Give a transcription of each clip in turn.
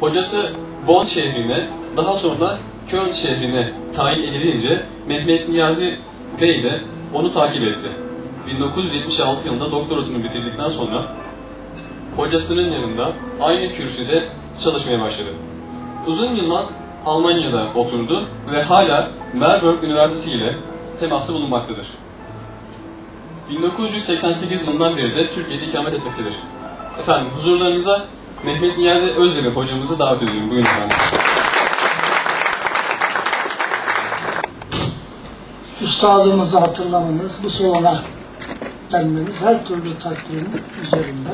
Hocası Bonn şehrine, daha sonra Köln şehrine tayin edilince Mehmet Niyazi Bey de onu takip etti. 1976 yılında doktorasını bitirdikten sonra hocasının yanında aynı kürsüde çalışmaya başladı. Uzun yıllar Almanya'da oturdu ve hala Marburg Üniversitesi ile teması bulunmaktadır. 1988 yılından beri de Türkiye'de ikamet etmektedir. Efendim huzurlarınıza Mehmet Niyazi Özdemir hocamızı davet ediyorum. Buyurun efendim. üstadımızı hatırlamanız, bu salona gelmeniz her türlü takdirin üzerinde.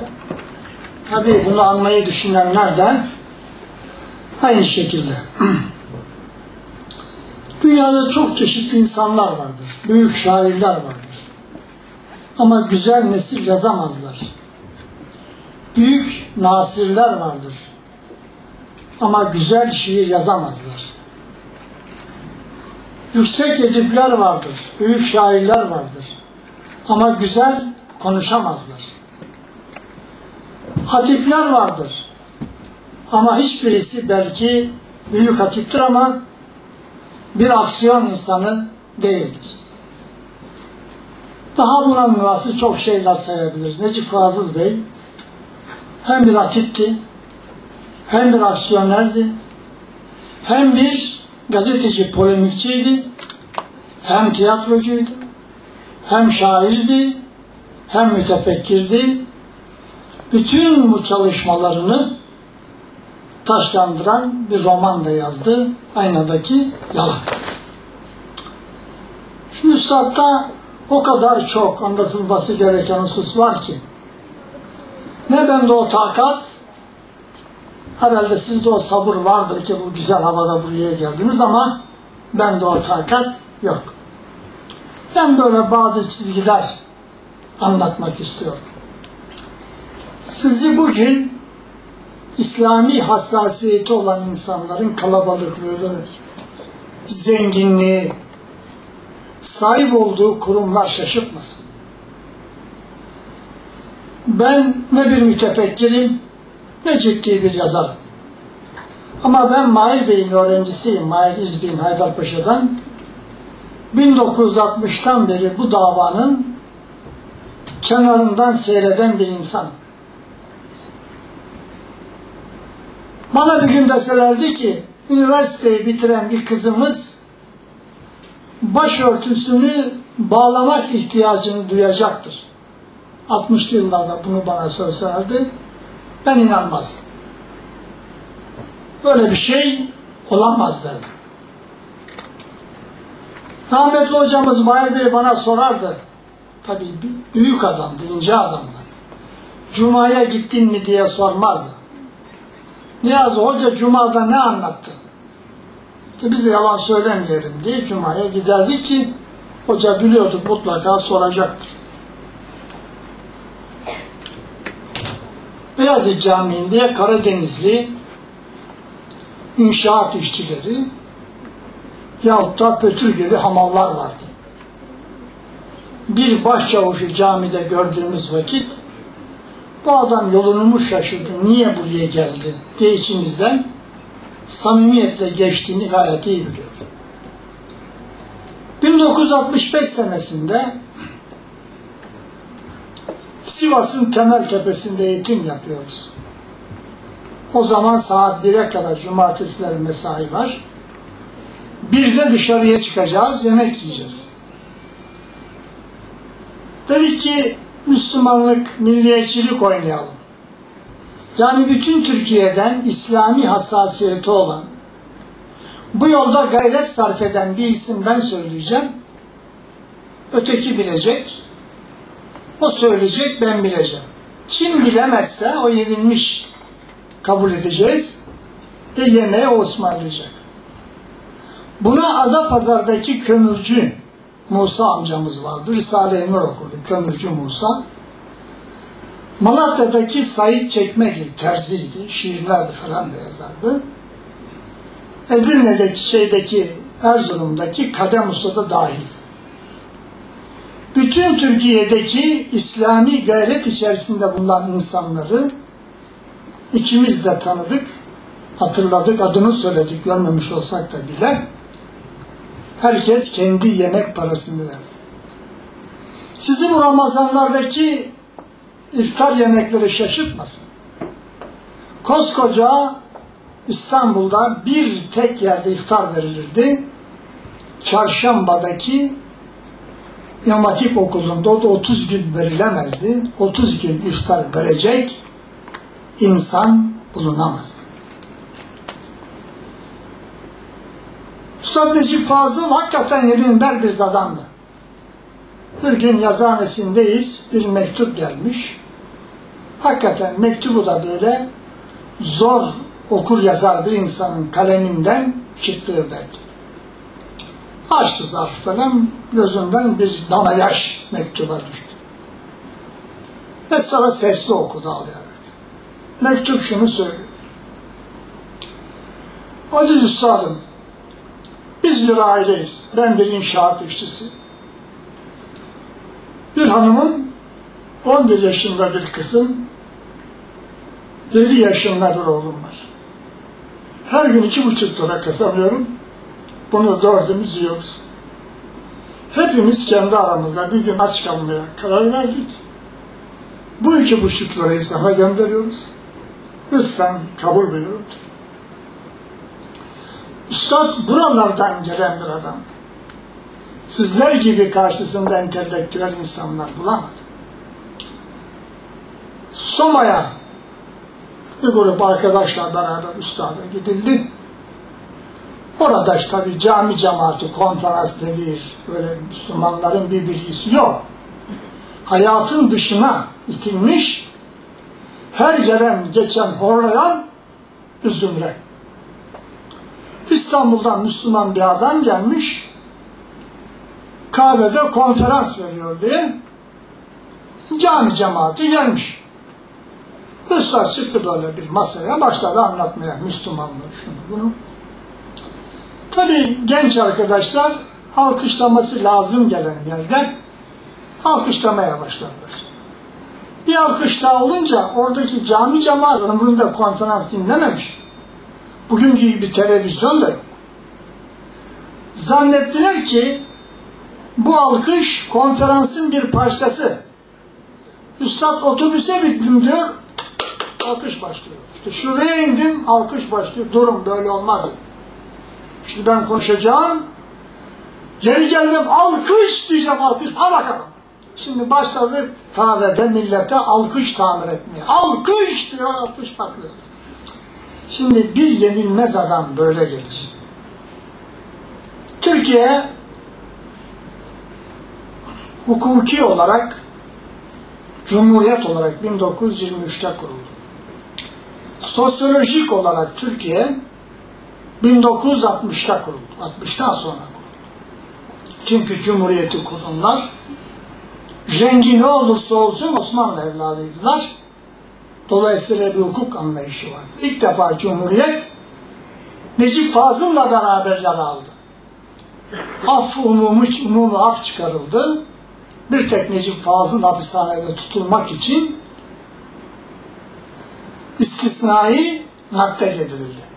Tabii bunu anmayı düşünenler de aynı şekilde. Dünyada çok çeşitli insanlar vardır. Büyük şairler vardır. Ama güzel nesil yazamazlar. Büyük nasirler vardır. Ama güzel şiir yazamazlar. Yüksek edipler vardır, büyük şairler vardır. Ama güzel konuşamazlar. Hatipler vardır. Ama hiçbirisi belki büyük hatiptir ama bir aksiyon insanı değildir. Daha buna münasır çok şeyler sayabiliriz. Necip Fazıl Bey hem bir hatipti, hem bir aksiyonerdi, hem bir gazeteci polemikçiydi, hem tiyatrocuydu, hem şairdi, hem mütefekkirdi. Bütün bu çalışmalarını taşlandıran bir roman da yazdı. Aynadaki Yalan. Şimdi Üstad'da o kadar çok anlatılması gereken husus var ki ne bende o takat herhalde sizde o sabır vardır ki bu güzel havada buraya geldiniz ama bende o takat yok. Ben böyle bazı çizgiler anlatmak istiyorum. Sizi bugün İslami hassasiyeti olan insanların kalabalıklığı, zenginliği, sahip olduğu kurumlar şaşırtmasın. Ben ne bir mütefekkirim, ne ciddi bir yazarım. Ama ben Mahir Bey'in öğrencisiyim, Mahir İzbin Haydarpaşa'dan. 1960'tan beri bu davanın kenarından seyreden bir insan. Bana bir gün deselerdi ki, üniversiteyi bitiren bir kızımız başörtüsünü bağlamak ihtiyacını duyacaktır. 60'lı yıllarda bunu bana söylerdi. Ben inanmazdım. Böyle bir şey olamaz derdim. Rahmetli hocamız Mahir Bey bana sorardı. Tabii büyük adam, birinci adamdı. Cuma'ya gittin mi diye sormazdı. Niyazi Hoca Cuma'da ne anlattı? İşte biz de yalan söylemeyelim diye Cuma'ya giderdik ki hoca biliyorduk mutlaka soracaktır. Beyazıt Camii'nde Karadenizli inşaat işçileri yahut da Pötürgeli hamallar vardı. Bir başçavuşu camide gördüğümüz vakit bu adam yolunu mu şaşırdı, niye buraya geldi diye içimizden samimiyetle geçtiğini gayet iyi biliyor. 1965 senesinde Sivas'ın temel tepesinde eğitim yapıyoruz. O zaman saat 1'e kadar cumartesiler mesai var. Bir de dışarıya çıkacağız, yemek yiyeceğiz. Dedik ki Müslümanlık, milliyetçilik oynayalım. Yani bütün Türkiye'den İslami hassasiyeti olan, bu yolda gayret sarf eden bir isim ben söyleyeceğim. Öteki bilecek. O söyleyecek, ben bileceğim. Kim bilemezse o yenilmiş kabul edeceğiz ve yemeğe o ısmarlayacak. Buna Adapazar'daki kömürcü Musa amcamız vardı. Risale-i Nur okurdu. Kömürcü Musa. Malatya'daki Said Çekmegil terziydi. Şiirler falan da yazardı. Edirne'deki şeydeki Erzurum'daki Kadem Usta da dahil. Bütün Türkiye'deki İslami gayret içerisinde bulunan insanları ikimiz de tanıdık hatırladık, adını söyledik, görmemiş olsak da bile herkes kendi yemek parasını verdi. Sizi bu Ramazanlardaki iftar yemekleri şaşırtmasın. Koskoca İstanbul'da bir tek yerde iftar verilirdi. Çarşamba'daki İmam Hatip okulunda o da 30 gün verilemezdi. 30 gün iftar verecek insan bulunamazdı. Üstad Necip Fazıl hakikaten yerinden bir adamdı. Bir gün yazıhanesindeyiz, bir mektup gelmiş. Hakikaten mektubu da böyle zor okur yazar bir insanın kaleminden çıktığı belli. Açtı zarf falan, gözünden bir dana yaş mektuba düştü. Ve sonra sesli okudu ağlayarak. Mektup şunu söylüyor. Aziz Üstadım, biz bir aileyiz. Ben bir inşaat işçisiyim. Bir hanımın 11 yaşında bir kızım, 7 yaşında bir oğlum var. Her gün iki buçuk lira kazanıyorum. Bunu dördümüz yiyoruz. Hepimiz kendi aramızda bir gün aç kalmaya karar verdik. Bu iki buçuk lirayı gönderiyoruz. Lütfen kabul buyurun. Üstad buralardan gelen bir adam. Sizler gibi karşısında entelektüel insanlar bulamadı. Soma'ya bir grup arkadaşla beraber üstada gidildi. Orada işte tabi cami cemaati, konferans değil, böyle Müslümanların bir bilgisi yok. Hayatın dışına itilmiş, her gelen geçen horlayan bir zümre. İstanbul'dan Müslüman bir adam gelmiş, kahvede konferans veriyor diye cami cemaati gelmiş. Üstad çıktı böyle bir masaya başladı anlatmaya Müslümanlar şunu bunu. Tabi genç arkadaşlar alkışlaması lazım gelen yerde alkışlamaya başladılar. Bir alkış daha olunca oradaki cami cemaat ömründe konferans dinlememiş. Bugünkü gibi televizyon da yok. Zannettiler ki bu alkış konferansın bir parçası. Üstad otobüse bittim diyor, alkış başlıyor. İşte şuraya indim, alkış başlıyor. Durun böyle olmaz. Şimdi ben konuşacağım. Geri geldim, alkış diyeceğim, alkış. Ha bakalım. Şimdi başladı kahvede millete alkış tamir etmeye. Alkış diyor, alkış patlıyor. Şimdi bir yenilmez adam böyle gelir. Türkiye hukuki olarak Cumhuriyet olarak 1923'te kuruldu. Sosyolojik olarak Türkiye 1960'ta kuruldu. 60'tan sonra kuruldu. Çünkü Cumhuriyeti kurumlar rengi ne olursa olsun Osmanlı evladıydılar. Dolayısıyla bir hukuk anlayışı vardı. İlk defa Cumhuriyet Necip Fazıl'la beraber yer aldı. Af umumi, umumi af çıkarıldı. Bir tek Necip Fazıl hapishanede tutulmak için istisnai nakde edildi.